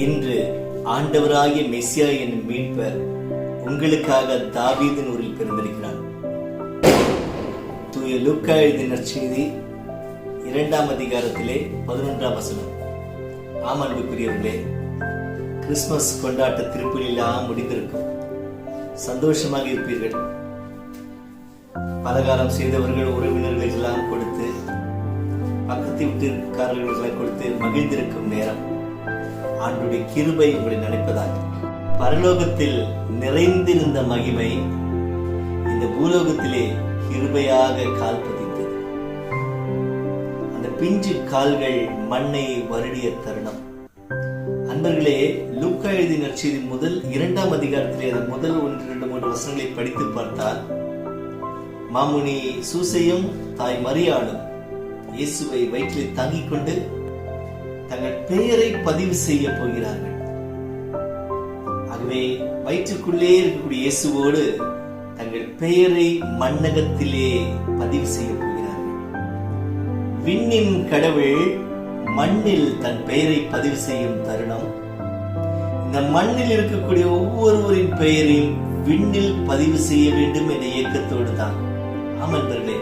இன்று ஆண்டவராகிய மெஸ்ஸியா என்னும் மீட்பர் உங்களுக்காக தாவீதின் ஊரில் பிறந்திருக்கிறார். தூய லூக்கா எழுதின செய்தி இரண்டாம் அதிகாரத்திலே பதினொன்றாம் வசனம். ஆம் அன்புக்குரியவர்களே கிறிஸ்மஸ் கொண்டாட்ட திருப்பலியெல்லாம் முடிந்திருக்கும். சந்தோஷமாக இருப்பீர்கள். பலகாரம் செய்தவர்கள் உறவினர்கள் எல்லாம் கொடுத்து பக்கத்து வீட்டுக்காரர்களுக்கெல்லாம் கொடுத்து மகிழ்ந்திருக்கும் நேரம். ஆண்டுடைய கிருபை உங்களை நினைப்பதாக. பரலோகத்தில் நிறைந்திருந்த மகிமை இந்த பூலோகத்திலே கிருபையாக கால் பதித்தது. அந்த பிஞ்சு கால்கள் மண்ணை வருடிய தருணம். அன்பர்களே லூக்கா எழுதி நற்செய்தி முதல் இரண்டாம் அதிகாரத்திலே அந்த முதல் ஒன்று இரண்டு மூன்று வசனங்களை படித்து பார்த்தால் மாமுனி சூசையும் தாய் மரியாளும் இயேசுவை வயிற்றில் தாங்கிக் கொண்டு தங்கள் பெயரை பதிவு செய்ய போகிறார்கள். ஆகவே வயிற்றுக்குள்ளே இருக்கக்கூடிய இயேசுவோடு தங்கள் பெயரை மண்ணகத்திலே பதிவு செய்ய போகிறார்கள். விண்ணின் கடவுள் மண்ணில் தன் பெயரை பதிவு செய்யும் தருணம். இந்த மண்ணில் இருக்கக்கூடிய ஒவ்வொருவரின் பெயரையும் விண்ணில் பதிவு செய்ய வேண்டும் என்ற இயக்கத்தோடு தான். ஆமன்பர்களே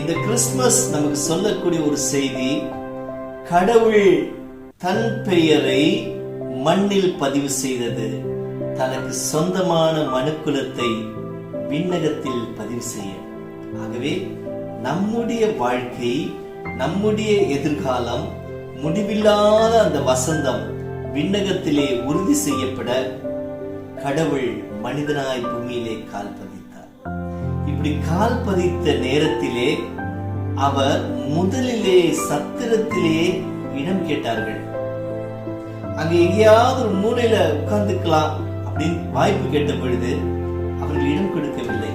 இந்த கிறிஸ்துமஸ் நமக்கு சொல்லக்கூடிய ஒரு செய்தி கடவுள் தன் பெயரை மண்ணில் பதிவு செய்தது. தனக்கு சொந்தமான மனுக்குலத்தை விண்ணகத்தில் பதிவு செய்ய. ஆகவே நம்முடைய வாழ்க்கை நம்முடைய எதிர்காலம் முடிவில்லாத அந்த வசந்தம் விண்ணகத்திலே உறுதி செய்யப்பட கடவுள் மனிதனாய் பூமியிலே கால் பதித்தார். இப்படி கால் பதித்த நேரத்திலே அவர் முதலிலே சத்திரத்திலே இடம் கேட்டார்கள். அங்க எங்கேயாவது ஒரு மூலையில உட்கார்ந்துக்கலாம் அப்படின்னு வாய்ப்பு கேட்ட பொழுது அவர்கள் இடம் கொடுக்கவில்லை.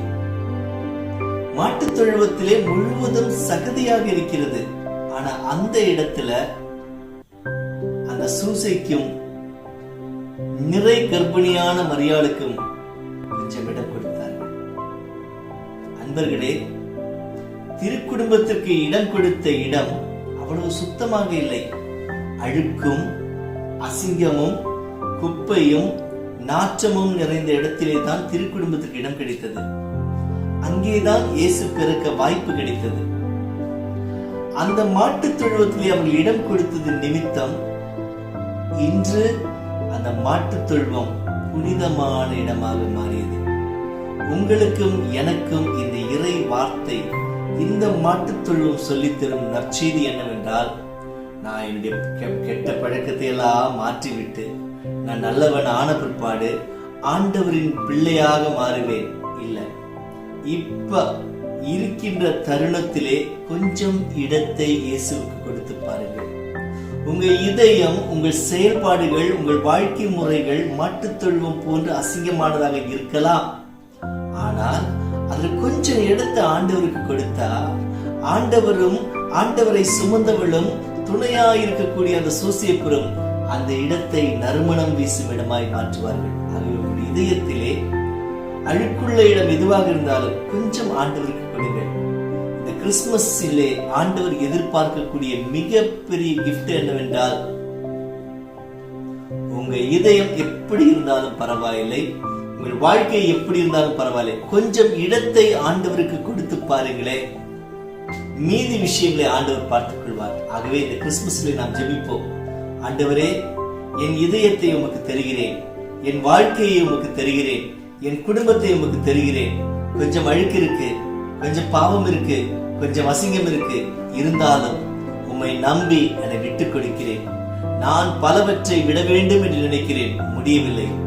மாட்டுத் தொழுவத்திலே முழுவதும் சகதியாக இருக்கிறது. ஆனா அந்த இடத்துல அந்த சூசைக்கும் நிறை கர்ப்பிணியான மரியாளுக்கும் கொஞ்சம் இடம் கொடுத்தார்கள் அன்பர்களே திருக்குடும்பத்திற்கு இடம் கொடுத்த இடம் அவ்வளவு சுத்தமாக இல்லை. அழுக்கும் அசிங்கமும் குப்பையும் நாற்றமும் நிறைந்த இடத்திலே தான் திருக்குடும்பத்திற்கு இடம் கிடைத்தது. அங்கேதான் இயேசு பிறக்க வாய்ப்பு கிடைத்தது. அந்த மாட்டுத் தொழுவத்திலே அவர்கள் இடம் கொடுத்தது நிமித்தம் இன்று அந்த மாட்டுத் தொழுவம் புனிதமான இடமாக மாறியது. உங்களுக்கும் எனக்கும் இந்த இறை வார்த்தை இந்த மாட்டுத் சொல்லித்தரும் சொல்லித் தரும் நற்செய்தி என்னவென்றால் நான் என்னுடைய கெ- கெட்ட பழக்கத்தை எல்லாம் மாற்றிவிட்டு நான் நல்லவன் ஆன பிற்பாடு ஆண்டவரின் பிள்ளையாக மாறுவேன். இல்லை இப்ப இருக்கின்ற தருணத்திலே கொஞ்சம் இடத்தை இயேசுவுக்கு கொடுத்து பாருங்கள். உங்கள் இதயம் உங்கள் செயல்பாடுகள் உங்கள் வாழ்க்கை முறைகள் மாட்டுத் தொழுவம் போன்று அசிங்கமானதாக இருக்கலாம். ஆனால் அதில் கொஞ்சம் எடுத்து ஆண்டவருக்கு கொடுத்தா ஆண்டவரும் ஆண்டவரை சுமந்தவளும் துணையா இருக்கக்கூடிய அந்த சூசியப்புறம் அந்த இடத்தை நறுமணம் வீசும் இடமாய் மாற்றுவார்கள். இதயத்திலே அழுக்குள்ள இடம் எதுவாக இருந்தாலும் கொஞ்சம் ஆண்டவருக்கு கொடுங்கள் இந்த கிறிஸ்துமஸிலே ஆண்டவர் எதிர்பார்க்கக்கூடிய மிகப்பெரிய கிஃப்ட் என்னவென்றால் உங்க இதயம் எப்படி இருந்தாலும் பரவாயில்லை. உங்கள் வாழ்க்கை எப்படி இருந்தாலும் பரவாயில்லை. கொஞ்சம் இடத்தை ஆண்டவருக்கு கொடுத்து பாருங்களே மீதி விஷயங்களை ஆண்டவர் பார்த்துக் கொள்வார். ஆகவே இந்த கிறிஸ்துமஸ்ல நாம் ஜெபிப்போம். ஆண்டவரே என் இதயத்தை உமக்கு தருகிறேன். என் வாழ்க்கையை உமக்கு தருகிறேன். என் குடும்பத்தை உமக்கு தருகிறேன். கொஞ்சம் அழுக்கு இருக்கு கொஞ்சம் பாவம் இருக்கு கொஞ்சம் அசிங்கம் இருக்கு. இருந்தாலும் உம்மை நம்பி என்னை விட்டுக் கொடுக்கிறேன். நான் பலவற்றை விட வேண்டும் என்று நினைக்கிறேன். முடியவில்லை.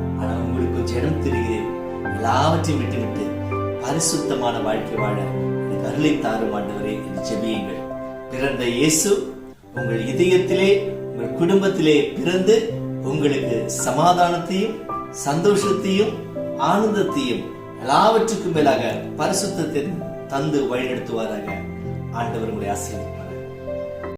ஜெனம் உங்களுக்கு தருகிறேன். எல்லாவற்றையும் விட்டுவிட்டு பரிசுத்தமான வாழ்க்கை வாழ எனக்கு அருளை தாரும் ஆண்டவரே என்று ஜெபியுங்கள். பிறந்த இயேசு உங்கள் இதயத்திலே உங்கள் குடும்பத்திலே பிறந்து உங்களுக்கு சமாதானத்தையும் சந்தோஷத்தையும் ஆனந்தத்தையும் எல்லாவற்றுக்கும் மேலாக பரிசுத்தத்தை தந்து வழிநடத்துவாராக. ஆண்டவர் உங்களை ஆசீர்வதிப்பார்